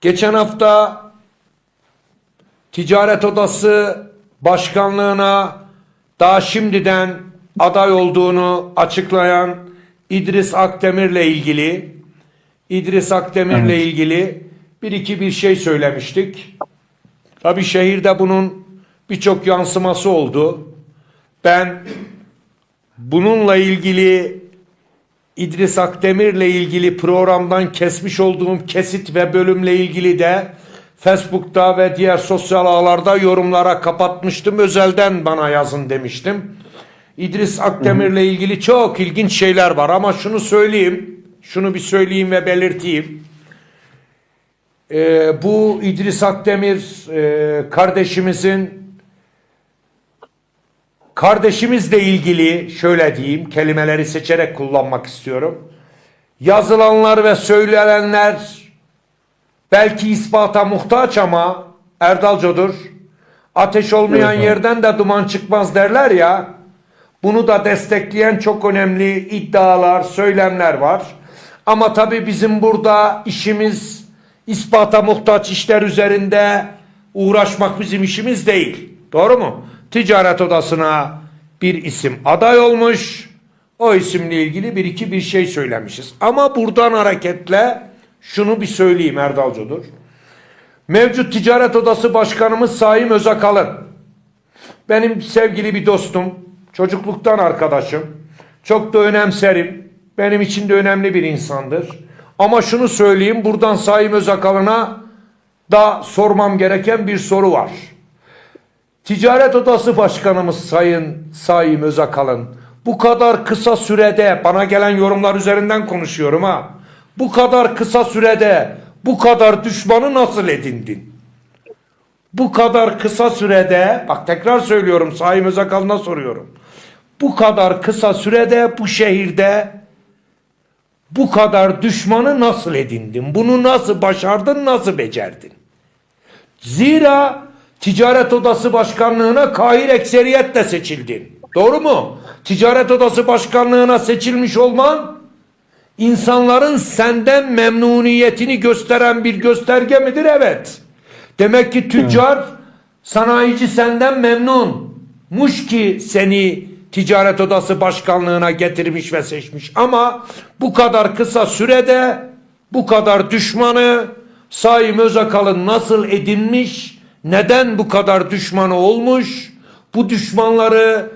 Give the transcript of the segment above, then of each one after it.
Geçen hafta Ticaret Odası Başkanlığına daha şimdiden aday olduğunu açıklayan İdris Akdemir'le ilgili İdris Akdemir'le ilgili bir iki bir şey söylemiştik. Tabii şehirde bunun birçok yansıması oldu. Ben bununla ilgili İdris Akdemir'le ilgili programdan kesmiş olduğum kesit ve bölümle ilgili de Facebook'ta ve diğer sosyal ağlarda yorumlara kapatmıştım. Özelden bana yazın demiştim. İdris Akdemir'le ilgili çok ilginç şeyler var ama şunu söyleyeyim. Şunu bir söyleyeyim ve belirteyim. Ee, bu İdris Akdemir e, kardeşimizin kardeşimizle ilgili şöyle diyeyim kelimeleri seçerek kullanmak istiyorum. Yazılanlar ve söylenenler belki ispata muhtaç ama Erdalcodur. Ateş olmayan Evet yerden de duman çıkmaz derler ya. Bunu da destekleyen çok önemli iddialar, söylemler var. Ama tabii bizim burada işimiz ispata muhtaç işler üzerinde uğraşmak bizim işimiz değil. Doğru mu? Ticaret odasına bir isim aday olmuş. O isimle ilgili bir iki bir şey söylemişiz. Ama buradan hareketle şunu bir söyleyeyim Erdalcodur. Mevcut Ticaret Odası Başkanımız Saim Özakalın. Benim sevgili bir dostum, çocukluktan arkadaşım. Çok da önemserim. Benim için de önemli bir insandır. Ama şunu söyleyeyim, buradan Saim Özakalın'a da sormam gereken bir soru var. Ticaret Odası Başkanımız Sayın Saim Özakalın bu kadar kısa sürede bana gelen yorumlar üzerinden konuşuyorum ha. Bu kadar kısa sürede bu kadar düşmanı nasıl edindin? Bu kadar kısa sürede bak tekrar söylüyorum Saim Özakalın'a soruyorum. Bu kadar kısa sürede bu şehirde bu kadar düşmanı nasıl edindin? Bunu nasıl başardın, nasıl becerdin? Zira Ticaret Odası Başkanlığına kahir ekseriyetle seçildin. Doğru mu? Ticaret Odası Başkanlığına seçilmiş olman insanların senden memnuniyetini gösteren bir gösterge midir? Evet. Demek ki tüccar, sanayici senden memnunmuş ki seni Ticaret Odası Başkanlığına getirmiş ve seçmiş. Ama bu kadar kısa sürede bu kadar düşmanı Saim Özakalın nasıl edinmiş, neden bu kadar düşmanı olmuş, bu düşmanları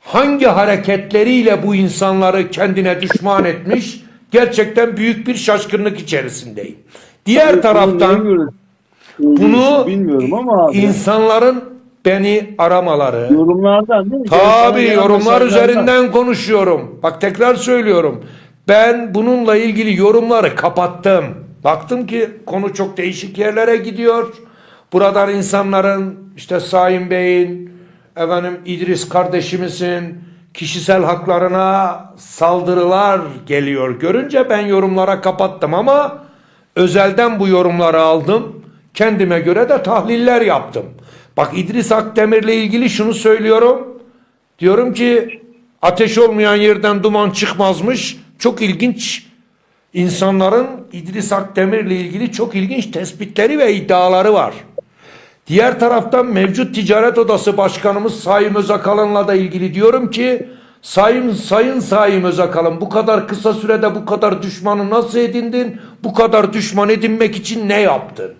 hangi hareketleriyle bu insanları kendine düşman etmiş, gerçekten büyük bir şaşkınlık içerisindeyim. Diğer Bunu taraftan bunu bilmiyorum ama abi, insanların beni aramaları, yorumlardan değil mi? Tabi Gelen yorumlar üzerinden konuşuyorum. Bak tekrar söylüyorum. Ben bununla ilgili yorumları kapattım. Baktım ki konu çok değişik yerlere gidiyor. Buradan insanların işte Saim Bey'in, efendim İdris kardeşimizin kişisel haklarına saldırılar geliyor. Görünce ben yorumlara kapattım ama özelden bu yorumları aldım. Kendime göre de tahliller yaptım. Bak İdris Akdemir'le ilgili şunu söylüyorum. Diyorum ki ateş olmayan yerden duman çıkmazmış. Çok ilginç insanların İdris Akdemir'le ilgili çok ilginç tespitleri ve iddiaları var. Diğer taraftan mevcut ticaret odası başkanımız Sayın Özakalın'la da ilgili diyorum ki Sayın Sayın Sayın Özakalın bu kadar kısa sürede bu kadar düşmanı nasıl edindin? Bu kadar düşman edinmek için ne yaptın?